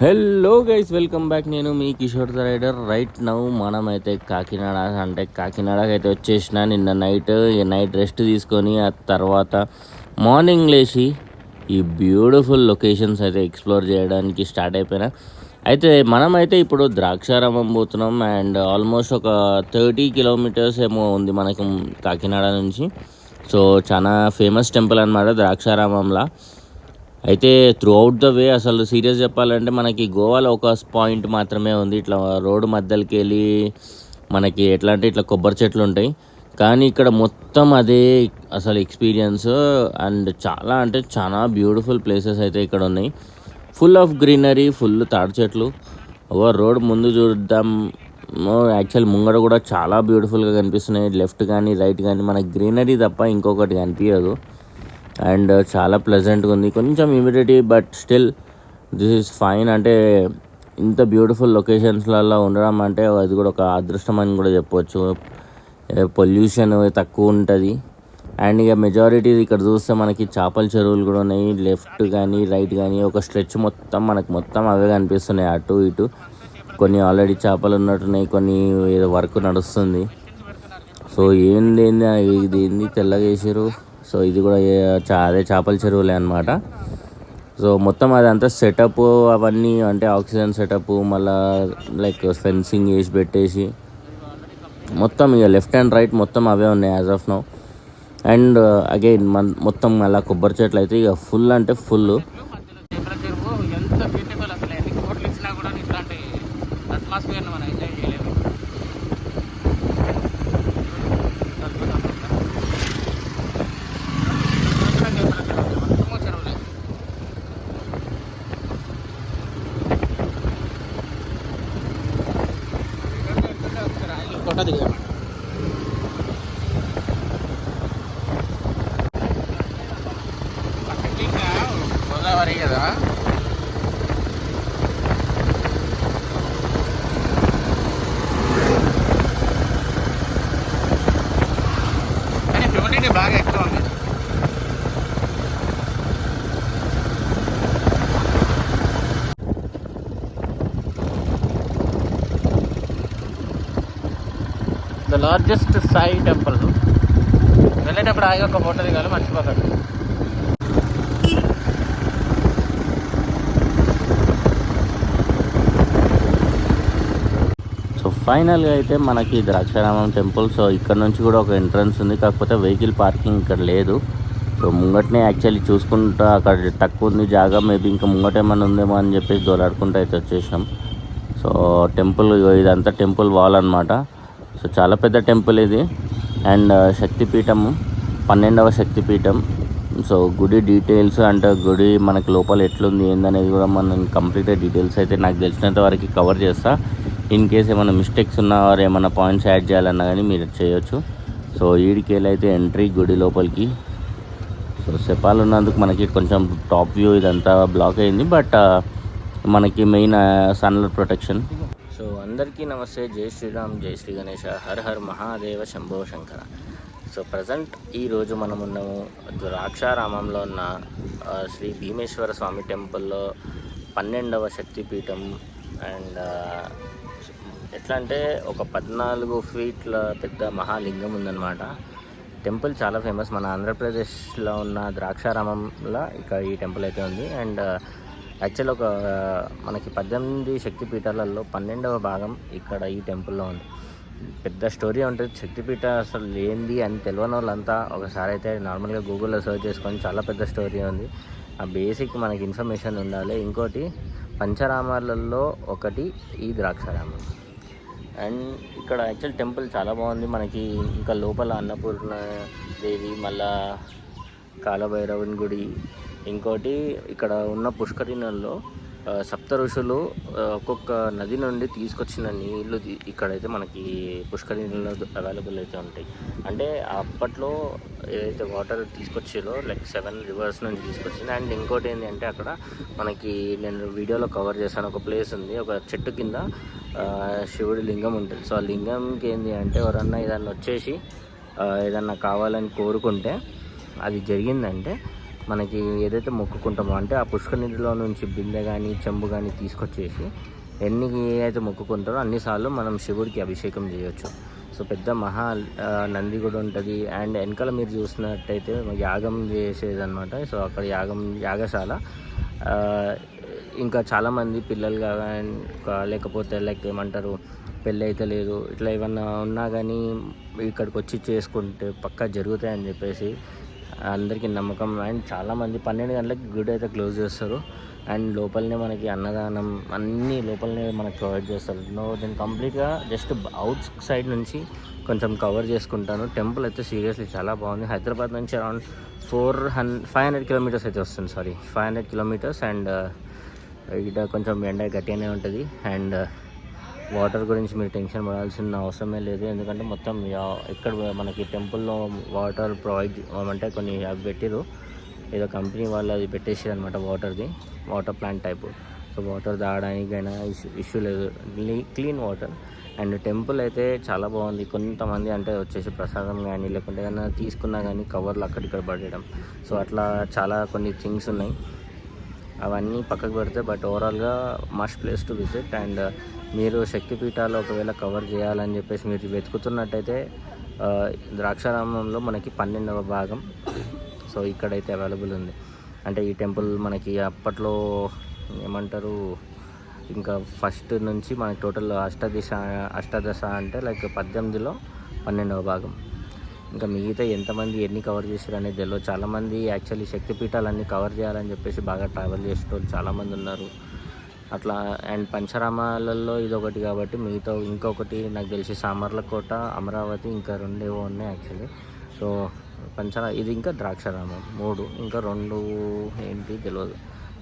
Hello guys welcome back. నేను మీ Kishore the rider. Right now మనమైతే కాకినాడ అంటే కాకినాడకి అయితే వచ్చేసిన. నిన్న నైట్ నైట్ రెస్ట్ తీసుకొని ఆ తర్వాత మార్నింగ్ లేచి ఈ బ్యూటిఫుల్ లొకేషన్స్ అయితే ఎక్స్ప్లోర్ చేయడానికి స్టార్ట్ అయిపోయినా. అయితే మనమైతే ఇప్పుడు ద్రాక్షారామం పోతున్నాం. అండ్ ఆల్మోస్ట్ ఒక థర్టీ కిలోమీటర్స్ ఏమో ఉంది మనకి కాకినాడ నుంచి. సో చాలా ఫేమస్ టెంపుల్ అనమాట ద్రాక్షారామంలా. అయితే త్రూ అవుట్ ద వే అసలు సీరియస్ చెప్పాలంటే మనకి గోవాలో ఒక పాయింట్ మాత్రమే ఉంది. ఇట్లా రోడ్డు మధ్యలోకి వెళ్ళి మనకి ఎట్లా అంటే ఇట్లా కొబ్బరి చెట్లు ఉంటాయి. కానీ ఇక్కడ మొత్తం అదే అసలు ఎక్స్పీరియన్స్ అండ్ చాలా అంటే చాలా బ్యూటిఫుల్ ప్లేసెస్ అయితే ఇక్కడ ఉన్నాయి. ఫుల్ ఆఫ్ గ్రీనరీ ఫుల్ తాడి చెట్లు. ఓ రోడ్ ముందు చూద్దాం. యాక్చువల్ ముంగడ కూడా చాలా బ్యూటిఫుల్గా కనిపిస్తున్నాయి. లెఫ్ట్ కానీ రైట్ కానీ మనకి గ్రీనరీ తప్ప ఇంకొకటి కనిపించదు అండ్ చాలా ప్లెజెంట్గా ఉంది. కొంచెం humidity but still this is fine అంటే ఇంత బ్యూటిఫుల్ లొకేషన్స్లలో ఉండడం అంటే అది కూడా ఒక అదృష్టం అని కూడా చెప్పవచ్చు పొల్యూషన్ తక్కువ ఉంటుంది. అండ్ ఇక మెజారిటీ ఇక్కడ చూస్తే మనకి చేపల చెరువులు కూడా ఉన్నాయి. లెఫ్ట్ కానీ రైట్ కానీ ఒక స్ట్రెచ్ మొత్తం మనకు మొత్తం అవే కనిపిస్తున్నాయి అటు ఇటు. కొన్ని ఆల్రెడీ చేపలు ఉన్నట్టున్నాయి కొన్ని ఏదో వర్క్ నడుస్తుంది. సో ఏం ఏంది ఇది ఏంది తెల్లగా వేసారు సో ఇది కూడా చా అదే చేపల చెరువులే అనమాట సో మొత్తం అదంతా సెటప్ అవన్నీ అంటే ఆక్సిజన్ సెటప్ మళ్ళా లైక్ ఫెన్సింగ్ వేసి పెట్టేసి మొత్తం ఇక లెఫ్ట్ అండ్ రైట్ మొత్తం అవే ఉన్నాయి as of now and again మన మొత్తం మళ్ళీ కొబ్బరి చెట్లు అయితే ఇక ఫుల్ అంటే ఫుల్ చెరువు ఎంత బ్యూటిఫుల్ అసలు ఎన్ని కోట్లు ఇచ్చినా కూడా ఇట్లాంటి అట్మాస్ఫియర్ని మనం ఎంజాయ్ చేయలేము మొత్తము చెరువులే ఫోటో దిగాం గోదావరి కదా కానీ బాగా ఎక్కువ ఉంది. ద లార్జెస్ట్ సాయి టెంపుల్ వెళ్ళేటప్పుడు ఆగి ఒక ఫోటో దిగాలి మర్చిపోతాడు ఫైనల్గా అయితే మనకి ద్రాక్షారామం టెంపుల్. సో ఇక్కడ నుంచి కూడా ఒక ఎంట్రన్స్ ఉంది. కాకపోతే వెహికల్ పార్కింగ్ ఇక్కడ లేదు. సో ముంగటనే యాక్చువల్లీ చూసుకుంటా అక్కడ తక్కువ ఉంది జాగా. మేబీ ఇంకా ముంగట ఉందేమో అని చెప్పేసి దోలాడుకుంటూ అయితే వచ్చేసాం సో టెంపుల్ ఇదంతా టెంపుల్ వాల్ అనమాట సో చాలా పెద్ద టెంపుల్ ఇది. అండ్ శక్తిపీఠం పన్నెండవ శక్తిపీఠం. సో గుడి డీటెయిల్స్ అంటే గుడి మనకి లోపల ఎట్లుంది ఏందనేది కూడా మనం కంప్లీట్ డీటెయిల్స్ అయితే నాకు తెలిసినంత వరకు కవర్ చేస్తాను ఇన్ కేస్ ఏమైనా మిస్టేక్స్ ఉన్నా వారు ఏమైనా పాయింట్స్ యాడ్ చేయాలన్నా కానీ మీరు చేయొచ్చు. సో ఈడికేళ్ళు అయితే ఎంట్రీ గుడి లోపలికి. సో సెపాలు ఉన్నందుకు మనకి కొంచెం టాప్ వ్యూ ఇదంతా బ్లాక్ అయింది. బట్ మనకి మెయిన్ సన్లైట్ ప్రొటెక్షన్. సో అందరికీ నమస్తే. జై శ్రీరామ్ జై శ్రీ గణేష. హర్ హర్ మహాదేవ శంభో శంకర. సో ప్రజెంట్ ఈరోజు మనం ఉన్నాము ద్రాక్షారామంలో ఉన్న శ్రీ భీమేశ్వర స్వామి టెంపుల్లో పన్నెండవ శక్తిపీఠం అండ్ ఎట్లా అంటే ఒక పద్నాలుగు ఫీట్ల పెద్ద మహాలింగం ఉందన్నమాట. టెంపుల్ చాలా ఫేమస్. మన ఆంధ్రప్రదేశ్లో ఉన్న ద్రాక్షారామంలో ఇక్కడ ఈ టెంపుల్ అయితే ఉంది. అండ్ యాక్చువల్ ఒక మనకి పద్దెనిమిది శక్తిపీఠాలలో పన్నెండవ భాగం ఇక్కడ ఈ టెంపుల్లో ఉంది. పెద్ద స్టోరీ ఉంటుంది. శక్తిపీఠ అసలు ఏంది అని తెలియని వాళ్ళంతా ఒకసారి అయితే నార్మల్గా గూగుల్లో సర్చ్ చేసుకొని చాలా పెద్ద స్టోరీ ఉంది. ఆ బేసిక్ మనకి ఇన్ఫర్మేషన్ ఉండాలి. ఇంకోటి పంచరామాలలో ఒకటి ఈ ద్రాక్షారామం. అండ్ ఇక్కడ యాక్చువల్ టెంపుల్ చాలా బాగుంది. మనకి ఇంకా లోపల అన్నపూర్ణ దేవి మళ్ళా కాలభైరవుని గుడి. ఇంకోటి ఇక్కడ ఉన్న పుష్కరిణల్లో సప్త ఋషులు ఒక్కొక్క నది నుండి తీసుకొచ్చిన నీళ్ళు ఇక్కడైతే మనకి పుష్కరిణిలో అవైలబుల్ అయితే ఉంటాయి. అంటే అప్పట్లో ఏదైతే వాటర్ తీసుకొచ్చారో లైక్ సెవెన్ రివర్స్ నుంచి తీసుకొచ్చింది. అండ్ ఇంకోటి ఏంటి అంటే అక్కడ మనకి నేను వీడియోలో కవర్ చేశాను. ఒక ప్లేస్ ఉంది. ఒక చెట్టు కింద శివుడి లింగం ఉంటుంది. సో ఆ లింగంకి ఏంటి అంటే ఎవరన్నా ఏదన్నా వచ్చేసి ఏదన్నా కావాలని కోరుకుంటే అది జరిగిందంటే మనకి ఏదైతే మొక్కుకుంటామో అంటే ఆ పుష్క నిధిలో నుంచి బిందె కానీ చెంబు కానీ తీసుకొచ్చేసి ఎన్ని అయితే మొక్కుకుంటారో అన్నిసార్లు మనం శివుడికి అభిషేకం చేయొచ్చు. సో పెద్ద మహా నంది కూడా ఉంటుంది. అండ్ వెనకాల మీరు చూసినట్టయితే యాగం చేసేది అనమాట సో అక్కడ యాగం యాగశాల. ఇంకా చాలామంది పిల్లలు కానీ లేకపోతే లైక్ ఏమంటారు పెళ్ళి అయితే లేదు. ఇట్లా ఏమన్నా ఉన్నా కానీ ఇక్కడికి వచ్చి చేసుకుంటే పక్కా జరుగుతాయని చెప్పేసి అందరికీ నమ్మకం. అండ్ చాలామంది పన్నెండు గంటలకి గుడి అయితే క్లోజ్ చేస్తారు. అండ్ లోపలనే మనకి అన్నదానం అన్నీ లోపలనే మనకి ప్రొవైడ్ చేస్తారు. నో నేను కంప్లీట్గా జస్ట్ అవుట్ సైడ్ నుంచి కొంచెం కవర్ చేసుకుంటాను. టెంపుల్ అయితే సీరియస్లీ చాలా బాగుంది. హైదరాబాద్ నుంచి అరౌండ్ ఫోర్ హన్ ఫైవ్ హండ్రెడ్ కిలోమీటర్స్ అయితే వస్తుంది sorry five hundred kilometres and uh, ఇక్కడ కొంచెం ఎండ గట్టిగానే ఉంటుంది. అండ్ uh, వాటర్ గురించి మీరు టెన్షన్ పడాల్సిన అవసరమే లేదు. ఎందుకంటే మొత్తం ఎక్కడ ఇక్కడ మనకి టెంపుల్లో వాటర్ ప్రొవైడ్ అంటే కొన్ని అవి పెట్టిరు ఏదో కంపెనీ వాళ్ళు అది పెట్టేసారు అనమాట వాటర్ది water plant type. So water తాగడానికైనా issue issue లేదు. Clean water. అండ్ టెంపుల్ అయితే చాలా బాగుంది. కొంతమంది అంటే వచ్చేసి ప్రసాదం కానీ లేకుంటే ఏదైనా తీసుకున్నా కానీ కవర్లు అక్కడిక్కడ పడేయడం. సో అట్లా చాలా కొన్ని థింగ్స్ ఉన్నాయి. అవన్నీ పక్కకు పెడితే బట్ ఓవరాల్గా must place to visit. And మీరు శక్తిపీఠాలు ఒకవేళ కవర్ చేయాలని చెప్పేసి మీరు వెతుకుతున్నట్టయితే ద్రాక్షారామంలో మనకి పన్నెండవ భాగం. సో ఇక్కడైతే అవైలబుల్ ఉంది. అంటే ఈ టెంపుల్ మనకి అప్పట్లో ఏమంటారు ఇంకా ఫస్ట్ నుంచి మనకి టోటల్ అష్టదిశ అష్టదశ అంటే లైక్ పద్దెనిమిదిలో పన్నెండవ భాగం. ఇంకా మిగతా ఎంతమంది ఎన్ని కవర్ చేశారు అనేది తెలియదు చాలామంది యాక్చువల్లీ శక్తిపీఠాలన్నీ కవర్ చేయాలని చెప్పేసి బాగా ట్రావెల్ చేసేటోళ్ళు చాలామంది ఉన్నారు. అట్లా అండ్ పంచరామాలలో ఇది ఒకటి కాబట్టి మిగతా ఇంకొకటి నాకు తెలిసి సామర్లకోట అమరావతి ఇంకా రెండేవో ఉన్నాయి యాక్చువల్లీ సో పంచరా ఇది ఇంకా ద్రాక్షారామం మూడు ఇంకా రెండు ఏంటి తెలియదు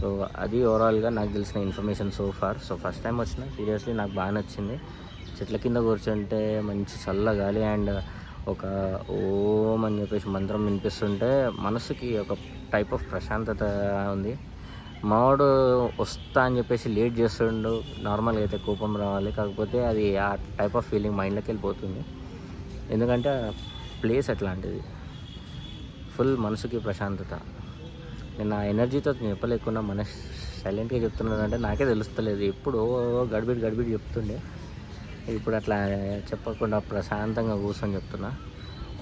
సో అది ఓవరాల్గా నాకు తెలిసిన information so far so first time వచ్చిన సీరియస్లీ నాకు బాగా నచ్చింది. చెట్ల కింద కూర్చుంటే మంచి చల్ల గాలి అండ్ ఒక ఓం అని చెప్పేసి మంత్రం వినిపిస్తుంటే మనసుకి ఒక టైప్ ఆఫ్ ప్రశాంతత ఉంది. మావాడు వస్తా అని చెప్పేసి లేట్ చేస్తుండు. నార్మల్గా అయితే కోపం రావాలి. కాకపోతే అది ఆ టైప్ ఆఫ్ ఫీలింగ్ మైండ్లోకి వెళ్ళిపోతుంది. ఎందుకంటే ప్లేస్ అట్లాంటిది. ఫుల్ మనసుకి ప్రశాంతత. నేను నా ఎనర్జీతో చెప్పలేకుండా మన సైలెంట్గా చెప్తున్నానంటే నాకే తెలుస్తలేదు. ఎప్పుడు గడిబిడి గడిబిడి చెప్తుండే. ఇప్పుడు అట్లా చెప్పకుండా ప్రశాంతంగా కూర్చొని చెప్తున్నా.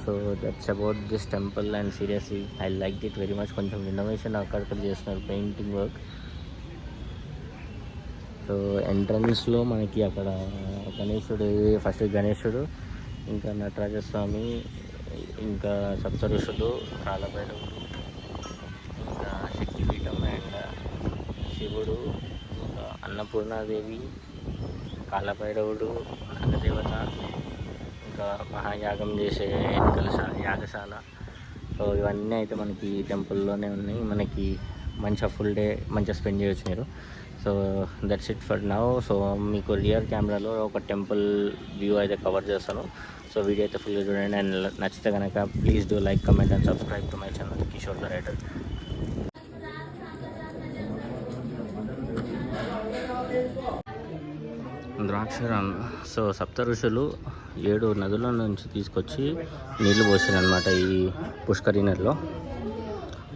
So that's about this temple and seriously I like it very much కొంచెం ఇన్నోవేషన్ అక్కడక్కడ చేస్తున్నారు పెయింటింగ్ వర్క్ సో ఎంట్రన్స్లో మనకి అక్కడ గణేశుడు ఫస్ట్ గణేశుడు ఇంకా నటరాజస్వామి ఇంకా సప్త ఋషులు కాలభైరవుడు ఇంకా శక్తిపీఠం అండ్ శివుడు ఇంకా అన్నపూర్ణాదేవి కాలభైరవుడు నాగదేవత ఇంకా మహాయాగం చేసే ఎన్నికల యాగశాల. సో ఇవన్నీ అయితే మనకి టెంపుల్లోనే ఉన్నాయి. మనకి మంచిగా ఫుల్ డే మంచిగా స్పెండ్ చేయొచ్చు మీరు. So that's it for now. So మీకు రియర్ కెమెరాలో ఒక టెంపుల్ వ్యూ అయితే కవర్ చేస్తాను. సో వీడియో అయితే ఫుల్గా చూడండి. అండ్ నచ్చితే కనుక please do like comment and subscribe to my channel Kishore the Draksha Draksharam so సప్త ఋషులు ఏడు నదుల నుంచి తీసుకొచ్చి నీళ్ళు పోసారనమాట ఈ పుష్కరి నదిలో.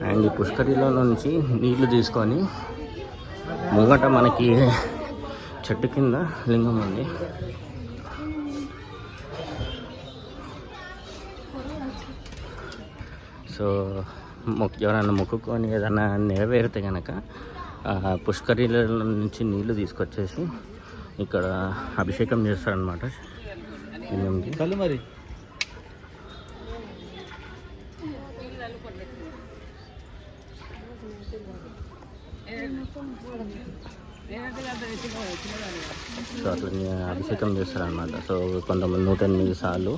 అండ్ ఈ పుష్కరిలో నుంచి నీళ్ళు తీసుకొని ముంగట మనకి చెట్టు కింద లింగం ఉంది. సో ఎవరైనా మొక్కుకొని ఏదైనా నెరవేరితే కనుక పుష్కరిల నుంచి నీళ్ళు తీసుకొచ్చేసి ఇక్కడ అభిషేకం చేస్తారనమాట మరి. సో అట్లా అభిషేకం చేస్తారనమాట సో కొంతమంది నూట ఎనిమిది సార్లు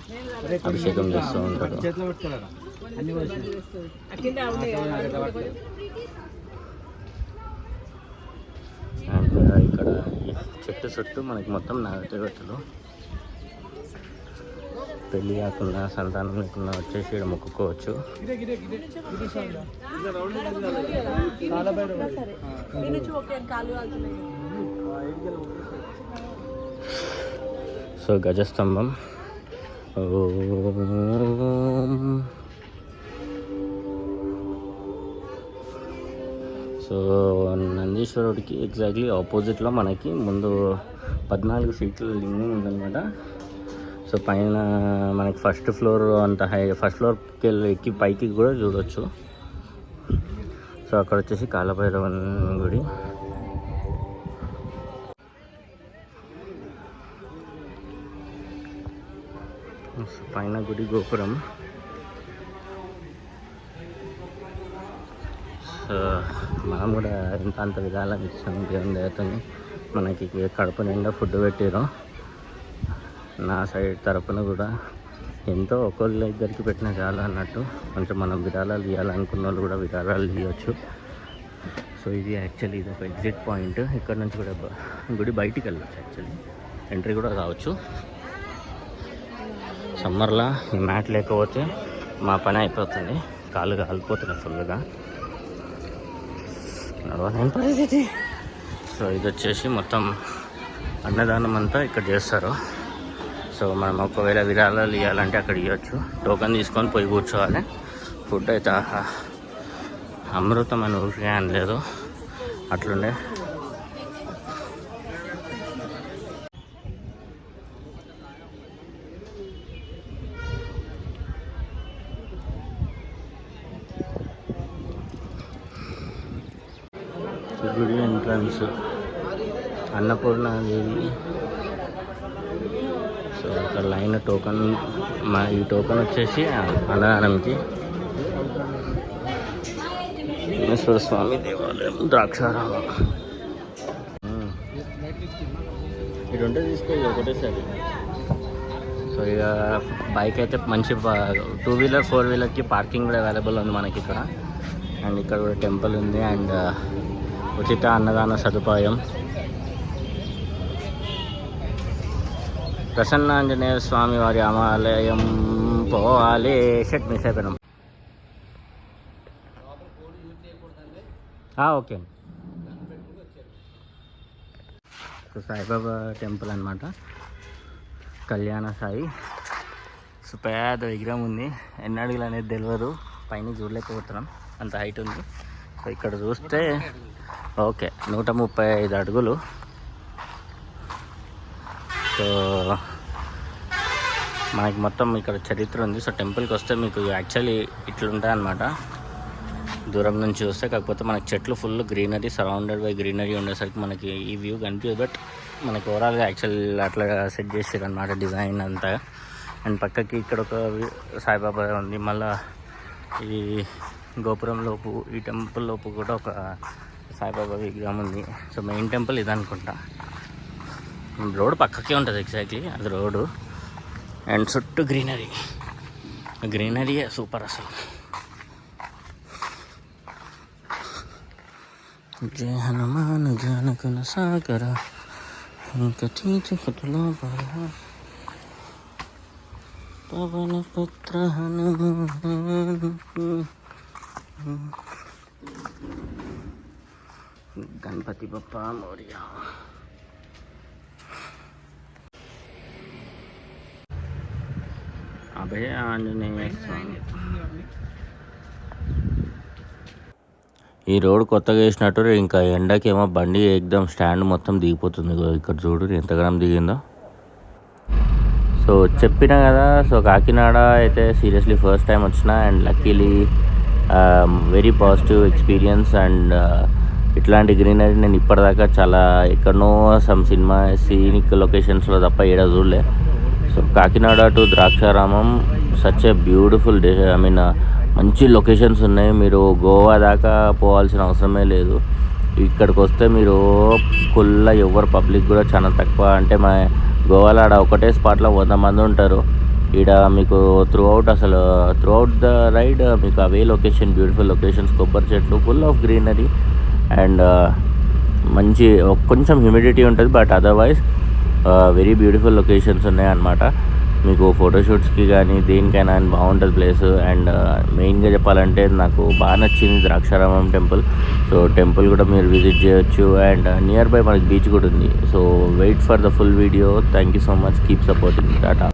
అభిషేకం చేస్తూ ఉంటారు. అన్ని ఇక్కడ చెట్టు చుట్టూ మనకి మొత్తం నాగదేవతలు పెళ్ళి కాకుండా సంతానం లేకుండా వచ్చేసి ఇక్కడ మొక్కుకోవచ్చు. సో గజస్తంభం. ఓం సో నందీశ్వరుడికి ఎగ్జాక్ట్లీ ఆపోజిట్లో మనకి ముందు పద్నాలుగు సీట్ల లింగం ఉందన్నమాట. సో పైన మనకి ఫస్ట్ ఫ్లోర్ అంత హై ఫస్ట్ ఫ్లోర్కి వెళ్ళి ఎక్కి పైకి కూడా చూడొచ్చు. సో అక్కడ వచ్చేసి కాలభైరవ గుడి. సో పైన గుడి గోపురం. సో మనం కూడా ఎంత అంత విధాలు ఇచ్చాం దేవుని దయతో. మనకి కడుపు నిండా ఫుడ్ పెట్టారు నా సైడ్ తరపున కూడా ఎంతో ఒకళ్ళ ఇద్దరికి పెట్టిన చాలు అన్నట్టు. కొంచెం మనం విరాళాలు ఇవ్వాలనుకున్న వాళ్ళు కూడా విరాళాలు ఇవ్వచ్చు సో ఇది యాక్చువల్లీ ఇది ఒక ఎగ్జిట్ పాయింట్ ఇక్కడ నుంచి కూడా గుడి బయటికి వెళ్ళచ్చు యాక్చువల్లీ ఎంట్రీ కూడా రావచ్చు. సమ్మర్లో ఈ మ్యాట్ లేకపోతే మా పని అయిపోతుంది. కాళ్ళు కాలిపోతున్నాయి ఫుల్గా నడవలేని పరిస్థితి సో ఇది వచ్చేసి మొత్తం అన్నదానం అంతా ఇక్కడ చేస్తారు. సో మనం ఒకవేళ విరాళాలు ఇవ్వాలంటే అక్కడ ఇవ్వచ్చు టోకెన్ తీసుకొని పోయి కూర్చోవాలి. ఫుడ్ అయితే అమృతం అని ఊరికే అనలేదు. అట్లుండే గుడి ఎంట్రన్స్ అన్నపూర్ణాదేవి సో ఇక్కడ లైన్ టోకన్ మా ఈ టోకన్ వచ్చేసి అన్నదానంకి విఘ్నేశ్వర స్వామి దేవాలయం ద్రాక్షారామం. ఇది ఉంటే తీసుకోవాలి ఒకటేసారి సో ఇక బైక్ అయితే మంచి టూ వీలర్ ఫోర్ వీలర్కి పార్కింగ్ కూడా అవైలబుల్ ఉంది మనకి ఇక్కడ. అండ్ ఇక్కడ కూడా టెంపుల్ ఉంది. అండ్ ఉచిత అన్నదాన సదుపాయం. ప్రసన్నాంజనేయ స్వామి వారి ఆలయం పోవాలి. షట్ మిస్ అయిపోయినాం ఓకే. అండి సో సాయిబాబా టెంపుల్ అనమాట కళ్యాణ సాయి. సో పెద్ద విగ్రహం ఉంది. ఎన్ని అడుగులు అనేది తెలియదు పైన చూడలేకపోతున్నాం. అంత హైట్ ఉంది. సో ఇక్కడ చూస్తే ఓకే. నూట ముప్పై ఐదు అడుగులు. సో మనకి మొత్తం ఇక్కడ చరిత్ర ఉంది. సో టెంపుల్కి వస్తే మీకు యాక్చువల్లీ ఇట్లుంటాయి అనమాట దూరం నుంచి చూస్తే కాకపోతే మనకి చెట్లు full greenery surrounded by greenery ఉండేసరికి మనకి ఈ వ్యూ కనిపించదు బట్ మనకి ఓవరాల్గా యాక్చువల్ అట్లా సెట్ చేసారు అనమాట డిజైన్ అంతా. అండ్ పక్కకి ఇక్కడ ఒక సాయిబాబా ఉంది. మళ్ళా ఈ గోపురం లోపు ఈ టెంపుల్ లోపు కూడా ఒక సాయిబాబా విగ్రహం ఉంది. సో మెయిన్ టెంపుల్ ఇది అనుకుంటా రోడ్ పక్కకే ఉంటుంది ఎగ్జాక్ట్లీ అది రోడ్డు. అండ్ చుట్టూ గ్రీనరీ. గ్రీనరీ సూపర్ అసలు. జయ హనుమాన్ జానకుల సాగర. వెంకటీచ కటుల పవన పుత్ర హనుమాన్. గణపతి బప్ప మౌర్య. అభయ ఆంజనేయ స్వామి ఈ రోడ్ కొత్తగా వేసినట్టు ఇంకా ఎండకేమో బండి ఎగ్దాం స్టాండ్ మొత్తం దిగిపోతుంది ఇక్కడ చూడు ఎంతగానం దిగిందో. సో చెప్పిన కదా సో కాకినాడ అయితే సీరియస్లీ ఫస్ట్ టైం వచ్చిన and luckily very positive experience and ఇట్లాంటి గ్రీనరీ నేను ఇప్పటిదాకా చాలా ఎక్కడనో సమ్ సినిమా సీనిక్ లొకేషన్స్లో తప్ప ఏడా చూడలే. So Kakinada to Draksharamam such a beautiful day I mean మంచి లొకేషన్స్ ఉన్నాయి. మీరు గోవా దాకా పోవాల్సిన అవసరమే లేదు. ఇక్కడికి వస్తే మీరు కుల్ల ఎవరు పబ్లిక్ కూడా చాలా తక్కువ. అంటే మా గోవాలో ఆడ ఒకటే స్పాట్లో వంద మంది ఉంటారు. ఈడ మీకు త్రూ అవుట్ అసలు త్రూ అవుట్ ద రైడ్ మీకు అవే లొకేషన్ బ్యూటిఫుల్ లొకేషన్స్ కొబ్బరి చెట్లు ఫుల్ ఆఫ్ గ్రీనరీ అండ్ మంచి కొంచెం హ్యూమిడిటీ ఉంటుంది but otherwise very beautiful locations ఉన్నాయన్నమాట మీకు ఫోటోషూట్స్కి కానీ దేనికైనా అని బాగుంటుంది ప్లేస్ అండ్ మెయిన్గా చెప్పాలంటే నాకు బాగా నచ్చింది ద్రాక్షారామం టెంపుల్ సో టెంపుల్ కూడా మీరు విజిట్ చేయొచ్చు. అండ్ నియర్ బై మనకి బీచ్ కూడా ఉంది. So wait for the full video thank you so much keep supporting Tata